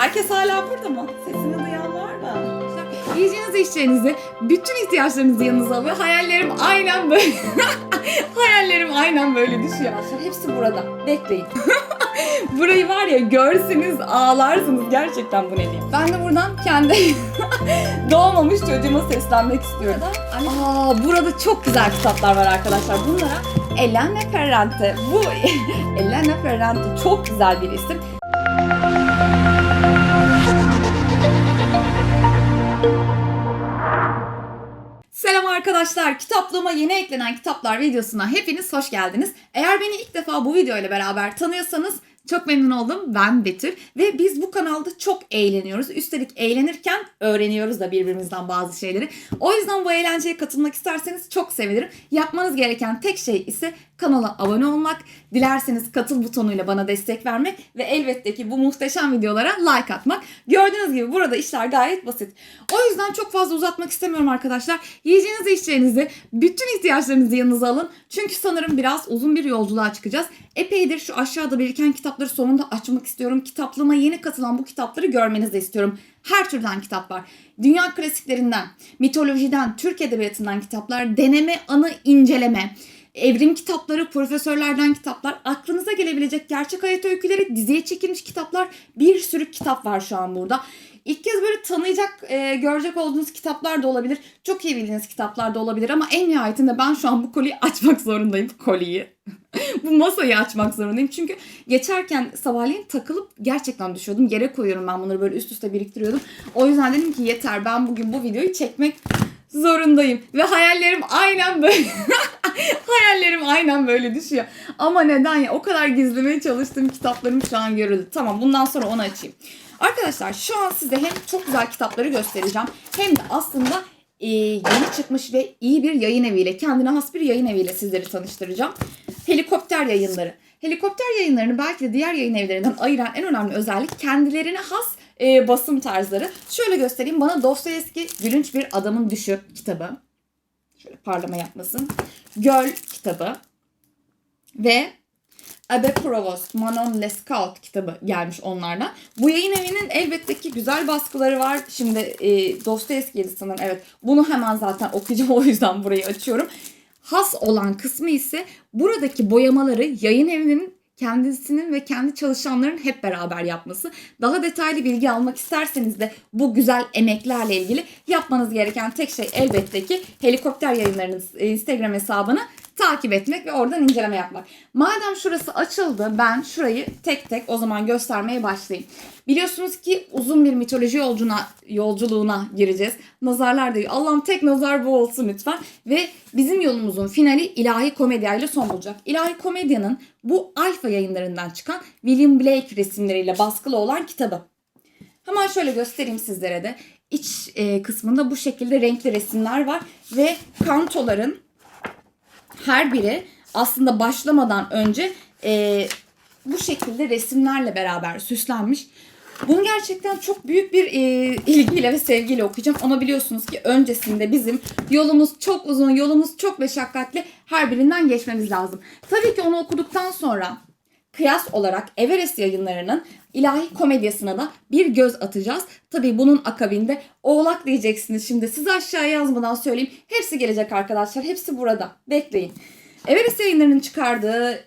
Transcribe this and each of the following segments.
Herkes hala burada mı? Sesini duyan var mı? Yiyeceğinizi içeceğinizi, bütün ihtiyaçlarınızı yanınıza alıyor. Hayallerim aynen böyle. Hayallerim aynen böyle düşüyor. Hepsi burada. Bekleyin. Burayı var ya görseniz ağlarsınız gerçekten bu ne diyeyim. Ben de buradan kendi doğmamış çocuğuma seslenmek istiyorum. Aa, burada çok güzel kitaplar var arkadaşlar. Bunlara Elena Ferrante. Bu Elena Ferrante çok güzel bir isim. Selam arkadaşlar. Kitaplığıma yeni eklenen kitaplar videosuna hepiniz hoş geldiniz. Eğer beni ilk defa bu video beraber tanıyorsanız çok memnun oldum. Ben Betül ve biz bu kanalda çok eğleniyoruz. Üstelik eğlenirken öğreniyoruz da birbirimizden bazı şeyleri. O yüzden bu eğlenceye katılmak isterseniz çok sevinirim. Yapmanız gereken tek şey ise kanala abone olmak, dilerseniz katıl butonuyla bana destek vermek ve elbette ki bu muhteşem videolara like atmak. Gördüğünüz gibi burada işler gayet basit. O yüzden çok fazla uzatmak istemiyorum arkadaşlar. Yiyeceğinizi, içeceğinizi, bütün ihtiyaçlarınızı yanınıza alın. Çünkü sanırım biraz uzun bir yolculuğa çıkacağız. Epeydir şu aşağıda biriken kitapları sonunda açmak istiyorum. Kitaplığıma yeni katılan bu kitapları görmenizi istiyorum. Her türden kitap var. Dünya klasiklerinden, mitolojiden, Türk edebiyatından kitaplar, deneme, anı, inceleme, evrim kitapları, profesörlerden kitaplar, aklınıza gelebilecek gerçek hayat öyküleri, diziye çekilmiş kitaplar, bir sürü kitap var şu an burada. İlk kez böyle tanıyacak, e, görecek olduğunuz kitaplar da olabilir. Çok iyi bildiğiniz kitaplar da olabilir ama en nihayetinde ben şu an bu koliyi açmak zorundayım. Koliyi. bu masayı açmak zorundayım. Çünkü geçerken sabahleyin takılıp gerçekten düşüyordum. Yere koyuyorum ben bunları böyle üst üste biriktiriyordum. O yüzden dedim ki yeter ben bugün bu videoyu çekmek zorundayım. Ve hayallerim aynen böyle. hayallerim aynen böyle düşüyor. Ama neden ya? O kadar gizlemeye çalıştığım kitaplarım şu an görüldü. Tamam bundan sonra onu açayım. Arkadaşlar şu an size hem çok güzel kitapları göstereceğim hem de aslında e, yeni çıkmış ve iyi bir yayın eviyle, kendine has bir yayın eviyle sizleri tanıştıracağım. Helikopter yayınları. Helikopter yayınlarını belki de diğer yayın evlerinden ayıran en önemli özellik kendilerine has e, basım tarzları. Şöyle göstereyim. Bana Dostoyevski Gülünç Bir Adamın Düşü kitabı. Şöyle parlama yapmasın. Göl kitabı. Ve Abe Provost, Manon Lescaut kitabı gelmiş onlardan. Bu yayın evinin elbette ki güzel baskıları var. Şimdi e, Dostoyevski'ydi sanırım evet. Bunu hemen zaten okuyacağım o yüzden burayı açıyorum. Has olan kısmı ise buradaki boyamaları yayın evinin kendisinin ve kendi çalışanların hep beraber yapması. Daha detaylı bilgi almak isterseniz de bu güzel emeklerle ilgili yapmanız gereken tek şey elbette ki helikopter yayınlarının e, Instagram hesabını takip etmek ve oradan inceleme yapmak. Madem şurası açıldı ben şurayı tek tek o zaman göstermeye başlayayım. Biliyorsunuz ki uzun bir mitoloji yolculuğuna, yolculuğuna gireceğiz. Nazarlar diyor. Allah'ım tek nazar bu olsun lütfen. Ve bizim yolumuzun finali ilahi komedya ile son bulacak. İlahi komedyanın bu alfa yayınlarından çıkan William Blake resimleriyle baskılı olan kitabı. Hemen şöyle göstereyim sizlere de. İç e, kısmında bu şekilde renkli resimler var ve kantoların her biri aslında başlamadan önce e, bu şekilde resimlerle beraber süslenmiş. Bunu gerçekten çok büyük bir e, ilgiyle ve sevgiyle okuyacağım. Ama biliyorsunuz ki öncesinde bizim yolumuz çok uzun, yolumuz çok meşakkatli. Her birinden geçmemiz lazım. Tabii ki onu okuduktan sonra kıyas olarak Everest yayınlarının ilahi komedyasına da bir göz atacağız. Tabii bunun akabinde oğlak diyeceksiniz şimdi. Size aşağıya yazmadan söyleyeyim. Hepsi gelecek arkadaşlar. Hepsi burada. Bekleyin. Everest yayınlarının çıkardığı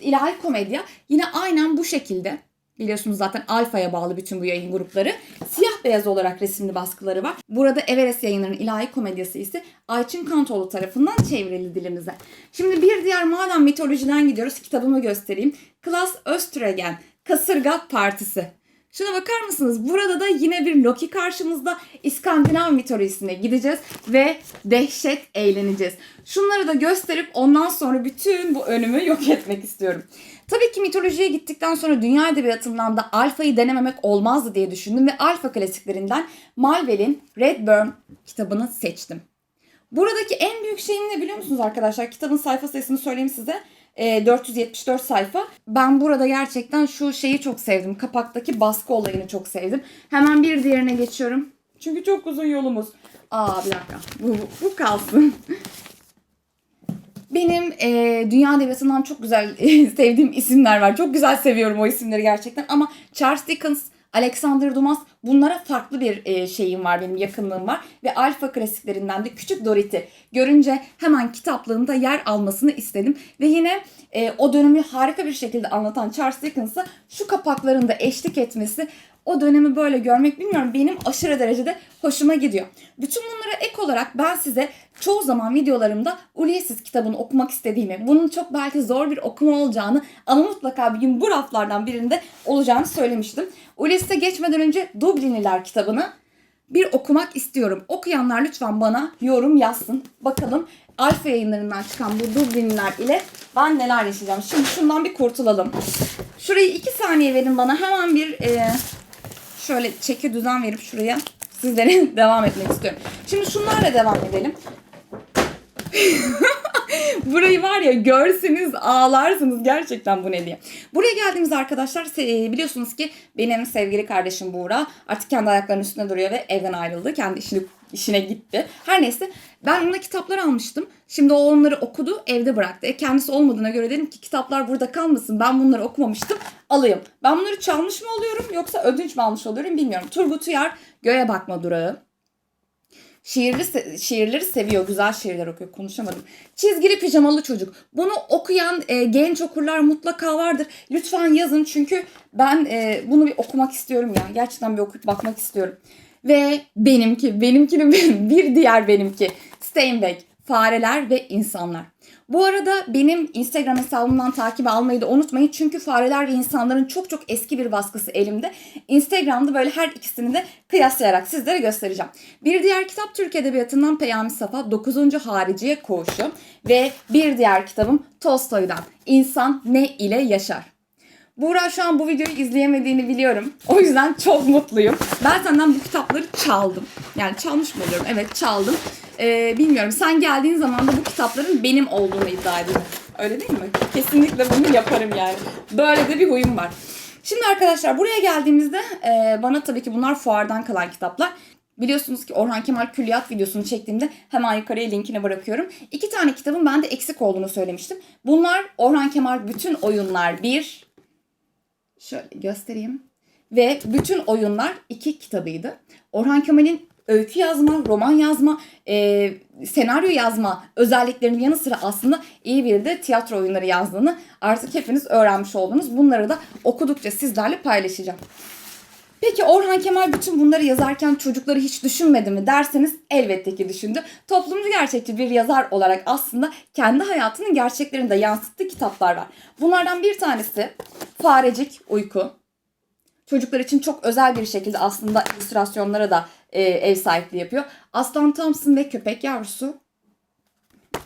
ilahi komedya yine aynen bu şekilde. Biliyorsunuz zaten Alfa'ya bağlı bütün bu yayın grupları. Siyah beyaz olarak resimli baskıları var. Burada Everest yayınlarının ilahi komedyası ise Ayçin Kantoğlu tarafından çevrildi dilimize. Şimdi bir diğer madem mitolojiden gidiyoruz kitabımı göstereyim. Klas Östregen Kasırga Partisi. Şuna bakar mısınız? Burada da yine bir Loki karşımızda İskandinav mitolojisine gideceğiz ve dehşet eğleneceğiz. Şunları da gösterip ondan sonra bütün bu önümü yok etmek istiyorum. Tabii ki mitolojiye gittikten sonra dünya edebiyatından da alfayı denememek olmazdı diye düşündüm ve alfa klasiklerinden Malvel'in Redburn kitabını seçtim. Buradaki en büyük şeyim ne biliyor musunuz arkadaşlar? Kitabın sayfa sayısını söyleyeyim size. E, 474 sayfa. Ben burada gerçekten şu şeyi çok sevdim. Kapaktaki baskı olayını çok sevdim. Hemen bir diğerine geçiyorum. Çünkü çok uzun yolumuz. Aa bir dakika. Bu, bu, bu kalsın. Benim e, dünya edebiyatından çok güzel sevdiğim isimler var. Çok güzel seviyorum o isimleri gerçekten. Ama Charles Dickens, Alexander Dumas bunlara farklı bir e, şeyim var benim yakınlığım var. Ve Alfa klasiklerinden de Küçük Dorothy görünce hemen kitaplığımda yer almasını istedim. Ve yine e, o dönemi harika bir şekilde anlatan Charles Dickens'a şu kapaklarında eşlik etmesi o dönemi böyle görmek bilmiyorum benim aşırı derecede hoşuma gidiyor. Bütün bunlara ek olarak ben size çoğu zaman videolarımda Ulysses kitabını okumak istediğimi, bunun çok belki zor bir okuma olacağını ama mutlaka bir gün bu raflardan birinde olacağını söylemiştim. Ulysses'e geçmeden önce Dublinliler kitabını bir okumak istiyorum. Okuyanlar lütfen bana yorum yazsın. Bakalım Alfa yayınlarından çıkan bu Dublinliler ile ben neler yaşayacağım. Şimdi şundan bir kurtulalım. Şurayı iki saniye verin bana. Hemen bir e, şöyle çeki düzen verip şuraya sizlere devam etmek istiyorum. Şimdi şunlarla devam edelim. Burayı var ya görseniz ağlarsınız gerçekten bu ne diye. Buraya geldiğimiz arkadaşlar se- biliyorsunuz ki benim sevgili kardeşim Buğra artık kendi ayaklarının üstünde duruyor ve evden ayrıldı. Kendi işini, işine gitti. Her neyse ben ona kitaplar almıştım. Şimdi o onları okudu evde bıraktı. E kendisi olmadığına göre dedim ki kitaplar burada kalmasın. Ben bunları okumamıştım alayım. Ben bunları çalmış mı oluyorum yoksa ödünç mü almış oluyorum bilmiyorum. Turgut Uyar Göğe Bakma Durağı. Şiirli şiirleri seviyor. Güzel şiirler okuyor. Konuşamadım. Çizgili pijamalı çocuk. Bunu okuyan e, genç okurlar mutlaka vardır. Lütfen yazın çünkü ben e, bunu bir okumak istiyorum ya. Gerçekten bir okuyup bakmak istiyorum. Ve benimki, benimkinin bir diğer benimki. Steinbeck, Fareler ve İnsanlar. Bu arada benim Instagram hesabımdan takip almayı da unutmayın. Çünkü fareler ve insanların çok çok eski bir baskısı elimde. Instagram'da böyle her ikisini de kıyaslayarak sizlere göstereceğim. Bir diğer kitap Türk Edebiyatı'ndan Peyami Safa 9. Hariciye Koğuşu. Ve bir diğer kitabım Tolstoy'dan İnsan Ne ile Yaşar. Buğra şu an bu videoyu izleyemediğini biliyorum. O yüzden çok mutluyum. Ben senden bu kitapları çaldım. Yani çalmış mı oluyorum? Evet çaldım. Ee, bilmiyorum. Sen geldiğin zaman da bu kitapların benim olduğunu iddia ediyorum. Öyle değil mi? Kesinlikle bunu yaparım yani. Böyle de bir huyum var. Şimdi arkadaşlar buraya geldiğimizde e, bana tabii ki bunlar fuardan kalan kitaplar. Biliyorsunuz ki Orhan Kemal Külliyat videosunu çektiğimde hemen yukarıya linkini bırakıyorum. İki tane kitabın bende eksik olduğunu söylemiştim. Bunlar Orhan Kemal Bütün Oyunlar 1, Şöyle göstereyim. Ve bütün oyunlar iki kitabıydı. Orhan Kemal'in öykü yazma, roman yazma, e, senaryo yazma özelliklerinin yanı sıra aslında iyi bir de tiyatro oyunları yazdığını artık hepiniz öğrenmiş oldunuz. Bunları da okudukça sizlerle paylaşacağım. Peki Orhan Kemal bütün bunları yazarken çocukları hiç düşünmedi mi derseniz elbette ki düşündü. Toplumcu gerçekçi bir yazar olarak aslında kendi hayatının gerçeklerini de yansıttığı kitaplar var. Bunlardan bir tanesi Farecik Uyku. Çocuklar için çok özel bir şekilde aslında illüstrasyonlara da e, ev sahipliği yapıyor. Aslan Thompson ve Köpek Yavrusu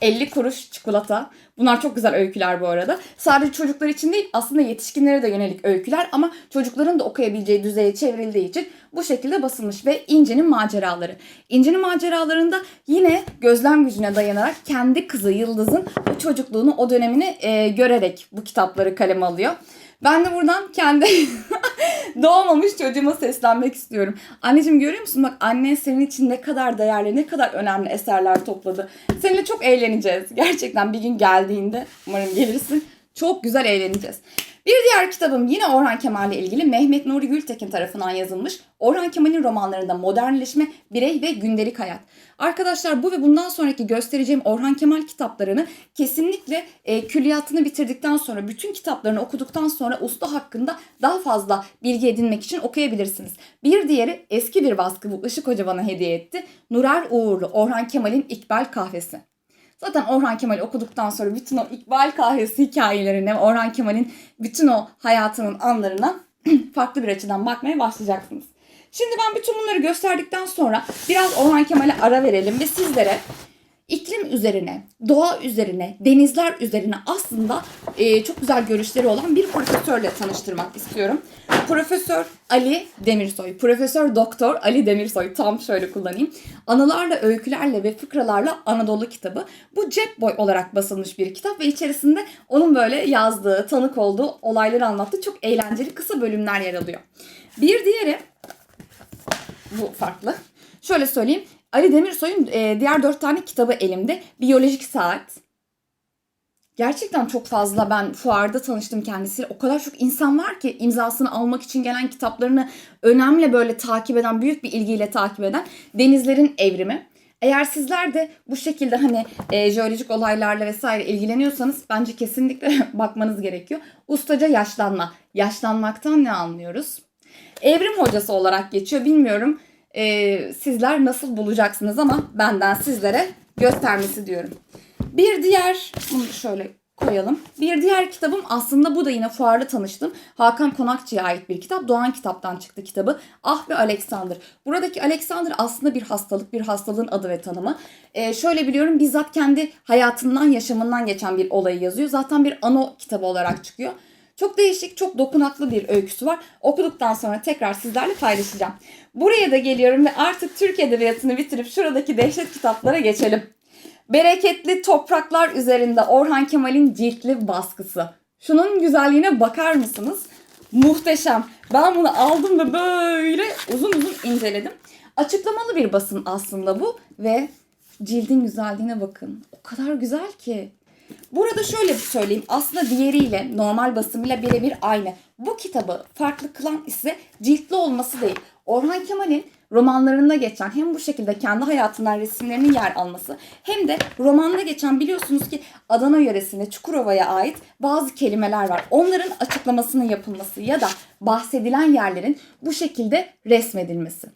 50 kuruş çikolata. Bunlar çok güzel öyküler bu arada. Sadece çocuklar için değil aslında yetişkinlere de yönelik öyküler ama çocukların da okuyabileceği düzeye çevrildiği için bu şekilde basılmış ve İnci'nin maceraları. İnci'nin maceralarında yine gözlem gücüne dayanarak kendi kızı Yıldız'ın o çocukluğunu, o dönemini e, görerek bu kitapları kaleme alıyor. Ben de buradan kendi doğmamış çocuğuma seslenmek istiyorum. Anneciğim görüyor musun? Bak annen senin için ne kadar değerli, ne kadar önemli eserler topladı. Seninle çok eğleneceğiz. Gerçekten bir gün geldiğinde umarım gelirsin. Çok güzel eğleneceğiz. Bir diğer kitabım yine Orhan Kemal ile ilgili Mehmet Nuri Gültekin tarafından yazılmış. Orhan Kemal'in romanlarında modernleşme, birey ve gündelik hayat. Arkadaşlar bu ve bundan sonraki göstereceğim Orhan Kemal kitaplarını kesinlikle e, külliyatını bitirdikten sonra, bütün kitaplarını okuduktan sonra usta hakkında daha fazla bilgi edinmek için okuyabilirsiniz. Bir diğeri eski bir baskı bu Işık Hoca bana hediye etti. Nurar Uğurlu, Orhan Kemal'in İkbal Kahvesi. Zaten Orhan Kemal'i okuduktan sonra bütün o İkbal kahvesi hikayelerine, Orhan Kemal'in bütün o hayatının anlarına farklı bir açıdan bakmaya başlayacaksınız. Şimdi ben bütün bunları gösterdikten sonra biraz Orhan Kemal'e ara verelim ve sizlere iklim üzerine, doğa üzerine, denizler üzerine aslında e, çok güzel görüşleri olan bir profesörle tanıştırmak istiyorum. Profesör Ali Demirsoy, Profesör Doktor Ali Demirsoy tam şöyle kullanayım. Anılarla, öykülerle ve fıkralarla Anadolu kitabı. Bu cep boy olarak basılmış bir kitap ve içerisinde onun böyle yazdığı, tanık olduğu olayları anlattığı çok eğlenceli kısa bölümler yer alıyor. Bir diğeri bu farklı. Şöyle söyleyeyim. Ali Demirsoy'un e, diğer dört tane kitabı elimde. Biyolojik Saat, Gerçekten çok fazla ben fuarda tanıştım kendisiyle. O kadar çok insan var ki imzasını almak için gelen kitaplarını önemli böyle takip eden, büyük bir ilgiyle takip eden Denizlerin Evrimi. Eğer sizler de bu şekilde hani e, jeolojik olaylarla vesaire ilgileniyorsanız bence kesinlikle bakmanız gerekiyor. Ustaca yaşlanma. Yaşlanmaktan ne anlıyoruz? Evrim hocası olarak geçiyor. Bilmiyorum e, sizler nasıl bulacaksınız ama benden sizlere göstermesi diyorum. Bir diğer, bunu şöyle koyalım. Bir diğer kitabım aslında bu da yine fuarda tanıştım. Hakan Konakçı'ya ait bir kitap. Doğan kitaptan çıktı kitabı. Ah ve Alexander. Buradaki Alexander aslında bir hastalık, bir hastalığın adı ve tanımı. Ee, şöyle biliyorum bizzat kendi hayatından, yaşamından geçen bir olayı yazıyor. Zaten bir ano kitabı olarak çıkıyor. Çok değişik, çok dokunaklı bir öyküsü var. Okuduktan sonra tekrar sizlerle paylaşacağım. Buraya da geliyorum ve artık Türk Edebiyatı'nı bitirip şuradaki dehşet kitaplara geçelim. Bereketli Topraklar üzerinde Orhan Kemal'in ciltli baskısı. Şunun güzelliğine bakar mısınız? Muhteşem. Ben bunu aldım ve böyle uzun uzun inceledim. Açıklamalı bir basın aslında bu ve cildin güzelliğine bakın. O kadar güzel ki. Burada şöyle söyleyeyim. Aslında diğeriyle normal basımıyla birebir aynı. Bu kitabı farklı kılan ise ciltli olması değil. Orhan Kemal'in romanlarında geçen hem bu şekilde kendi hayatından resimlerinin yer alması hem de romanda geçen biliyorsunuz ki Adana yöresinde Çukurova'ya ait bazı kelimeler var. Onların açıklamasının yapılması ya da bahsedilen yerlerin bu şekilde resmedilmesi.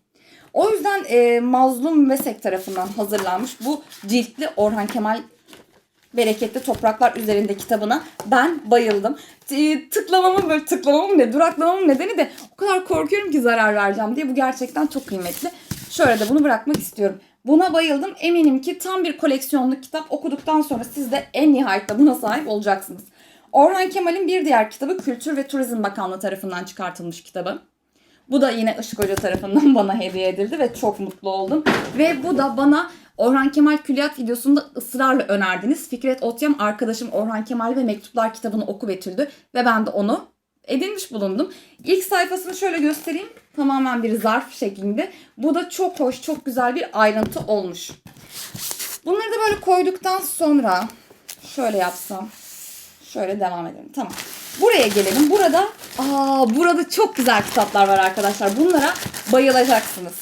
O yüzden e, Mazlum Vesek tarafından hazırlanmış bu ciltli Orhan Kemal Bereketli Topraklar üzerinde kitabına ben bayıldım. Tıklamamın böyle tıklamamın ne duraklamamın nedeni de o kadar korkuyorum ki zarar vereceğim diye bu gerçekten çok kıymetli. Şöyle de bunu bırakmak istiyorum. Buna bayıldım. Eminim ki tam bir koleksiyonluk kitap okuduktan sonra siz de en nihayette buna sahip olacaksınız. Orhan Kemal'in bir diğer kitabı Kültür ve Turizm Bakanlığı tarafından çıkartılmış kitabı. Bu da yine Işık Hoca tarafından bana hediye edildi ve çok mutlu oldum. Ve bu da bana Orhan Kemal Külliyat videosunda ısrarla önerdiniz. Fikret Otyam arkadaşım Orhan Kemal ve Mektuplar kitabını oku Betül'dü ve ben de onu edinmiş bulundum. İlk sayfasını şöyle göstereyim. Tamamen bir zarf şeklinde. Bu da çok hoş, çok güzel bir ayrıntı olmuş. Bunları da böyle koyduktan sonra şöyle yapsam. Şöyle devam edelim. Tamam. Buraya gelelim. Burada aa burada çok güzel kitaplar var arkadaşlar. Bunlara bayılacaksınız.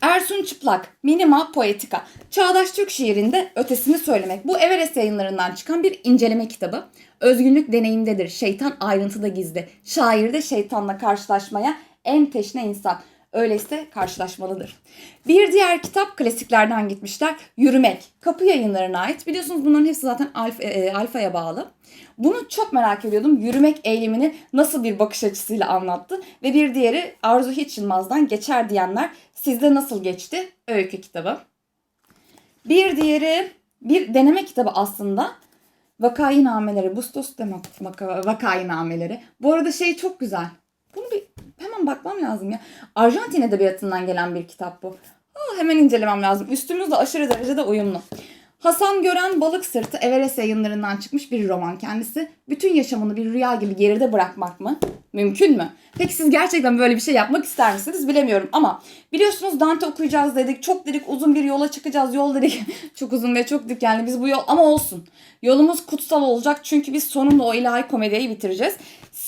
Ersun Çıplak, Minima Poetika. Çağdaş Türk şiirinde ötesini söylemek. Bu Everest yayınlarından çıkan bir inceleme kitabı. Özgünlük deneyimdedir. Şeytan ayrıntıda gizli. Şairde şeytanla karşılaşmaya en teşne insan. Öyleyse karşılaşmalıdır. Bir diğer kitap klasiklerden gitmişler. Yürümek. Kapı yayınlarına ait. Biliyorsunuz bunların hepsi zaten alfa, e, alfaya bağlı. Bunu çok merak ediyordum. Yürümek eylemini nasıl bir bakış açısıyla anlattı. Ve bir diğeri Arzu Hiç Yılmaz'dan Geçer Diyenler Sizde Nasıl Geçti? Öykü kitabı. Bir diğeri bir deneme kitabı aslında. Vakayinameleri, Bustos demek vaka, vakayinameleri. Bu arada şey çok güzel. Bunu bir hemen bakmam lazım ya. Arjantin edebiyatından gelen bir kitap bu. Aa, hemen incelemem lazım. Üstümüz de aşırı derecede uyumlu. Hasan Gören Balık Sırtı Everest yayınlarından çıkmış bir roman kendisi. Bütün yaşamını bir rüya gibi geride bırakmak mı? Mümkün mü? Peki siz gerçekten böyle bir şey yapmak ister misiniz bilemiyorum ama biliyorsunuz Dante okuyacağız dedik. Çok dedik uzun bir yola çıkacağız. Yol dedik çok uzun ve çok dik yani biz bu yol ama olsun. Yolumuz kutsal olacak çünkü biz sonunda o ilahi komediyi bitireceğiz.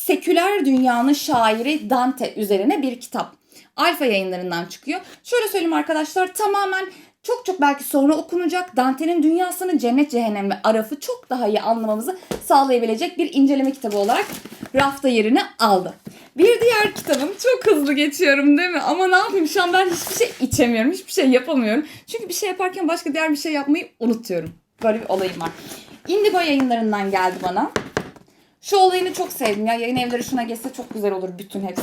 Seküler dünyanın şairi Dante üzerine bir kitap. Alfa yayınlarından çıkıyor. Şöyle söyleyeyim arkadaşlar tamamen çok çok belki sonra okunacak Dante'nin dünyasını cennet cehennem ve arafı çok daha iyi anlamamızı sağlayabilecek bir inceleme kitabı olarak rafta yerini aldı. Bir diğer kitabım çok hızlı geçiyorum değil mi? Ama ne yapayım şu an ben hiçbir şey içemiyorum, hiçbir şey yapamıyorum. Çünkü bir şey yaparken başka diğer bir şey yapmayı unutuyorum. Böyle bir olayım var. Indigo yayınlarından geldi bana. Şu olayını çok sevdim ya. Yayın evleri şuna geçse çok güzel olur bütün hepsi.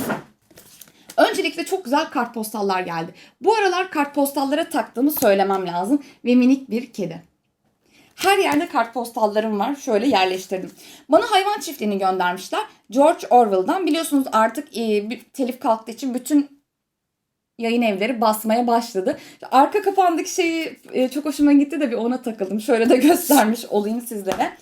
Öncelikle çok güzel kartpostallar geldi. Bu aralar kartpostallara taktığımı söylemem lazım ve minik bir kedi. Her yerde kartpostallarım var. Şöyle yerleştirdim. Bana hayvan çiftliğini göndermişler. George Orwell'dan. Biliyorsunuz artık e, bir telif kalktığı için bütün yayın evleri basmaya başladı. Arka kapağındaki şeyi e, çok hoşuma gitti de bir ona takıldım. Şöyle de göstermiş olayım sizlere.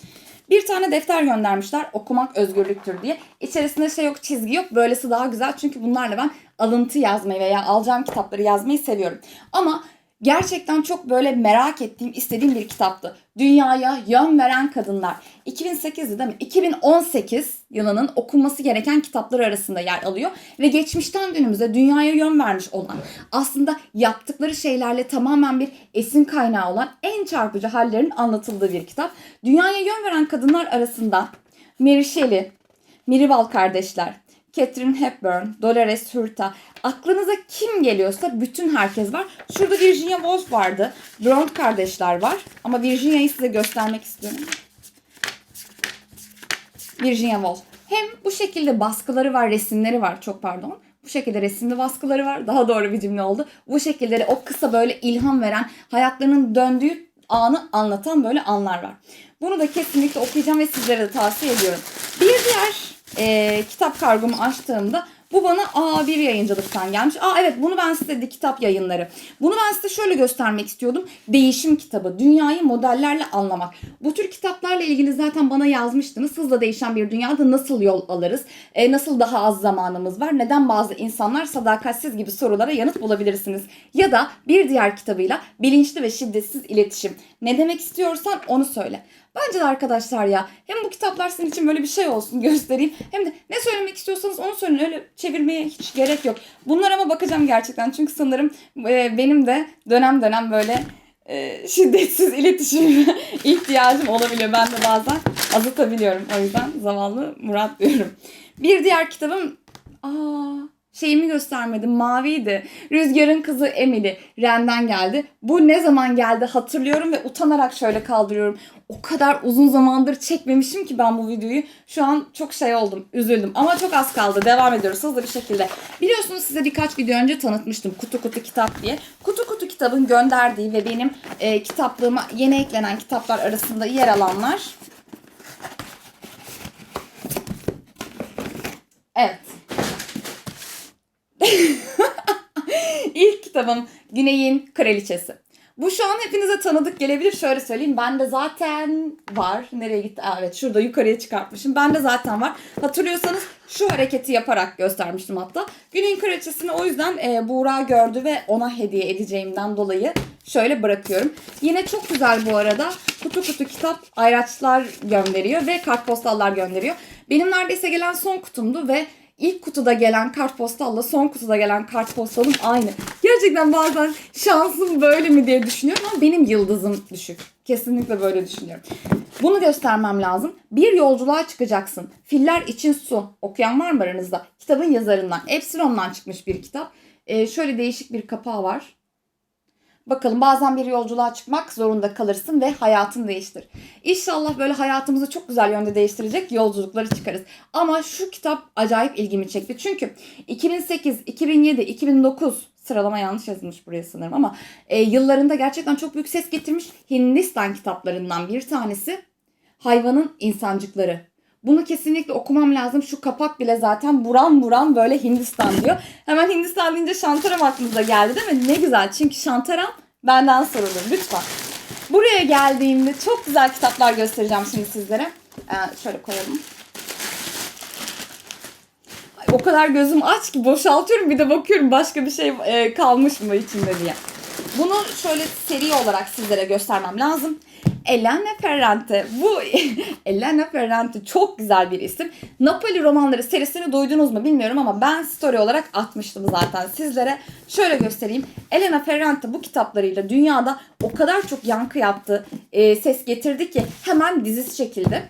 Bir tane defter göndermişler okumak özgürlüktür diye. İçerisinde şey yok çizgi yok böylesi daha güzel çünkü bunlarla ben alıntı yazmayı veya alacağım kitapları yazmayı seviyorum. Ama Gerçekten çok böyle merak ettiğim, istediğim bir kitaptı. Dünyaya Yön Veren Kadınlar. 2008'di değil mi? 2018 yılının okunması gereken kitaplar arasında yer alıyor. Ve geçmişten günümüze dünyaya yön vermiş olan, aslında yaptıkları şeylerle tamamen bir esin kaynağı olan en çarpıcı hallerin anlatıldığı bir kitap. Dünyaya yön veren kadınlar arasında Mary Shelley, Mirabal kardeşler, Catherine Hepburn, Dolores Hurta. Aklınıza kim geliyorsa bütün herkes var. Şurada Virginia Woolf vardı. Brown kardeşler var. Ama Virginia'yı size göstermek istiyorum. Virginia Woolf. Hem bu şekilde baskıları var, resimleri var. Çok pardon. Bu şekilde resimli baskıları var. Daha doğru bir cümle oldu. Bu şekilde de o kısa böyle ilham veren, hayatlarının döndüğü anı anlatan böyle anlar var. Bunu da kesinlikle okuyacağım ve sizlere de tavsiye ediyorum. Bir diğer e, kitap kargomu açtığımda bu bana A1 yayıncılıktan gelmiş. Aa evet bunu ben size de kitap yayınları. Bunu ben size şöyle göstermek istiyordum. Değişim kitabı. Dünyayı modellerle anlamak. Bu tür kitaplarla ilgili zaten bana yazmıştınız. Hızla değişen bir dünyada nasıl yol alırız? E, nasıl daha az zamanımız var? Neden bazı insanlar sadakatsiz gibi sorulara yanıt bulabilirsiniz? Ya da bir diğer kitabıyla bilinçli ve şiddetsiz iletişim. Ne demek istiyorsan onu söyle. Bence de arkadaşlar ya hem bu kitaplar sizin için böyle bir şey olsun göstereyim. Hem de ne söylemek istiyorsanız onu söyleyin. Öyle çevirmeye hiç gerek yok. Bunlar ama bakacağım gerçekten. Çünkü sanırım e, benim de dönem dönem böyle e, şiddetsiz iletişim ihtiyacım olabiliyor. Ben de bazen azıtabiliyorum. O yüzden zavallı Murat diyorum. Bir diğer kitabım aa şeyimi göstermedim. Maviydi. Rüzgar'ın kızı Emily. Ren'den geldi. Bu ne zaman geldi hatırlıyorum ve utanarak şöyle kaldırıyorum. O kadar uzun zamandır çekmemişim ki ben bu videoyu. Şu an çok şey oldum. Üzüldüm. Ama çok az kaldı. Devam ediyoruz hızlı bir şekilde. Biliyorsunuz size birkaç video önce tanıtmıştım. Kutu Kutu Kitap diye. Kutu Kutu Kitabın gönderdiği ve benim e, kitaplığıma yeni eklenen kitaplar arasında yer alanlar. Evet. İlk kitabım Güney'in Kraliçesi. Bu şu an hepinize tanıdık gelebilir. Şöyle söyleyeyim. Ben de zaten var. Nereye gitti? Evet şurada yukarıya çıkartmışım. Ben de zaten var. Hatırlıyorsanız şu hareketi yaparak göstermiştim hatta. Güney'in Kraliçesi'ni o yüzden e, Buğra gördü ve ona hediye edeceğimden dolayı şöyle bırakıyorum. Yine çok güzel bu arada. Kutu kutu kitap ayraçlar gönderiyor ve kartpostallar gönderiyor. Benim neredeyse gelen son kutumdu ve İlk kutuda gelen kartpostalla son kutuda gelen kartpostalım aynı. Gerçekten bazen şansım böyle mi diye düşünüyorum ama benim yıldızım düşük. Kesinlikle böyle düşünüyorum. Bunu göstermem lazım. Bir yolculuğa çıkacaksın. Filler için su. Okuyan var mı aranızda? Kitabın yazarından. Epsilon'dan çıkmış bir kitap. Ee, şöyle değişik bir kapağı var. Bakalım bazen bir yolculuğa çıkmak zorunda kalırsın ve hayatın değiştir. İnşallah böyle hayatımızı çok güzel yönde değiştirecek yolculukları çıkarız. Ama şu kitap acayip ilgimi çekti. Çünkü 2008, 2007, 2009 sıralama yanlış yazılmış buraya sanırım ama e, yıllarında gerçekten çok büyük ses getirmiş Hindistan kitaplarından bir tanesi. Hayvanın insancıkları. Bunu kesinlikle okumam lazım. Şu kapak bile zaten buram buram böyle Hindistan diyor. Hemen Hindistan deyince Şantaram aklınıza geldi değil mi? Ne güzel. Çünkü Şantaram benden sorulur. Lütfen. Buraya geldiğimde çok güzel kitaplar göstereceğim şimdi sizlere. Ee, şöyle koyalım. Ay, o kadar gözüm aç ki boşaltıyorum bir de bakıyorum başka bir şey e, kalmış mı içinde diye. Bunu şöyle seri olarak sizlere göstermem lazım. Elena Ferrante. Bu Elena Ferrante çok güzel bir isim. Napoli romanları serisini duydunuz mu bilmiyorum ama ben story olarak atmıştım zaten sizlere. Şöyle göstereyim. Elena Ferrante bu kitaplarıyla dünyada o kadar çok yankı yaptı, e, ses getirdi ki hemen dizisi çekildi.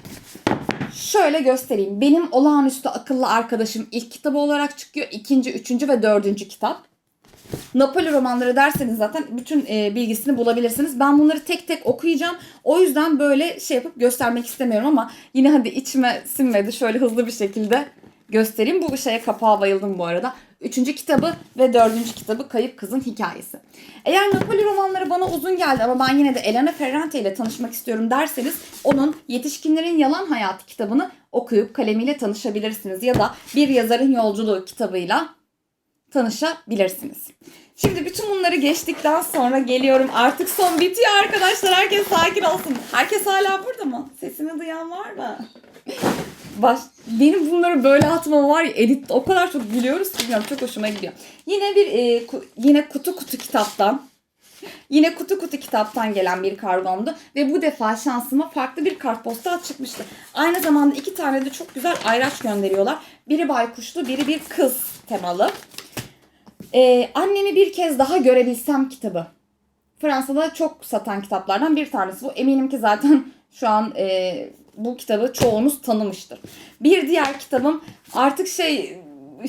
Şöyle göstereyim. Benim olağanüstü akıllı arkadaşım ilk kitabı olarak çıkıyor. İkinci, üçüncü ve dördüncü kitap. Napoli romanları derseniz zaten bütün e, bilgisini bulabilirsiniz. Ben bunları tek tek okuyacağım. O yüzden böyle şey yapıp göstermek istemiyorum ama yine hadi içime sinmedi. Şöyle hızlı bir şekilde göstereyim. Bu şeye kapağa bayıldım bu arada. Üçüncü kitabı ve dördüncü kitabı Kayıp Kızın Hikayesi. Eğer Napoli romanları bana uzun geldi ama ben yine de Elena Ferrante ile tanışmak istiyorum derseniz onun Yetişkinlerin Yalan Hayatı kitabını okuyup kalemiyle tanışabilirsiniz. Ya da Bir Yazarın Yolculuğu kitabıyla tanışabilirsiniz. Şimdi bütün bunları geçtikten sonra geliyorum. Artık son bitiyor arkadaşlar. Herkes sakin olsun. Herkes hala burada mı? Sesimi duyan var mı? Baş, benim bunları böyle atmam var ya edit o kadar çok gülüyoruz ki bilmiyorum çok hoşuma gidiyor. Yine bir e, ku- yine kutu kutu kitaptan Yine kutu kutu kitaptan gelen bir kargomdu. Ve bu defa şansıma farklı bir kartpostal çıkmıştı. Aynı zamanda iki tane de çok güzel ayraç gönderiyorlar. Biri baykuşlu, biri bir kız temalı. Ee, annemi bir kez daha görebilsem kitabı. Fransa'da çok satan kitaplardan bir tanesi bu. Eminim ki zaten şu an e, bu kitabı çoğunuz tanımıştır. Bir diğer kitabım artık şey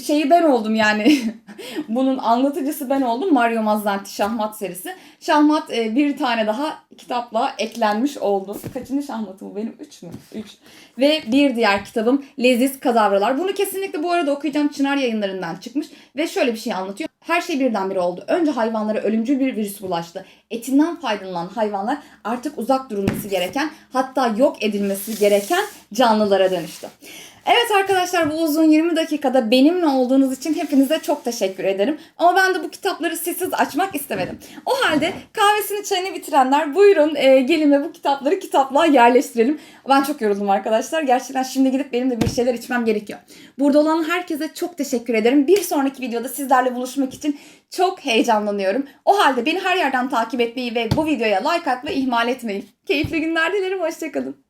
şeyi ben oldum yani. Bunun anlatıcısı ben oldum. Mario Mazzanti Şahmat serisi. Şahmat e, bir tane daha kitapla eklenmiş oldu. Kaçıncı şahmatı bu benim? Üç mü? Üç. Ve bir diğer kitabım Leziz Kadavralar. Bunu kesinlikle bu arada okuyacağım Çınar yayınlarından çıkmış. Ve şöyle bir şey anlatıyor. Her şey birdenbire oldu. Önce hayvanlara ölümcül bir virüs bulaştı. Etinden faydalanan hayvanlar artık uzak durulması gereken hatta yok edilmesi gereken canlılara dönüştü. Evet arkadaşlar bu uzun 20 dakikada benimle olduğunuz için hepinize çok teşekkür ederim. Ama ben de bu kitapları sessiz açmak istemedim. O halde kahvesini çayını bitirenler buyurun e, gelin ve bu kitapları kitaplığa yerleştirelim. Ben çok yoruldum arkadaşlar. Gerçekten şimdi gidip benim de bir şeyler içmem gerekiyor. Burada olan herkese çok teşekkür ederim. Bir sonraki videoda sizlerle buluşmak için çok heyecanlanıyorum. O halde beni her yerden takip etmeyi ve bu videoya like atmayı ihmal etmeyin. Keyifli günler dilerim. Hoşçakalın.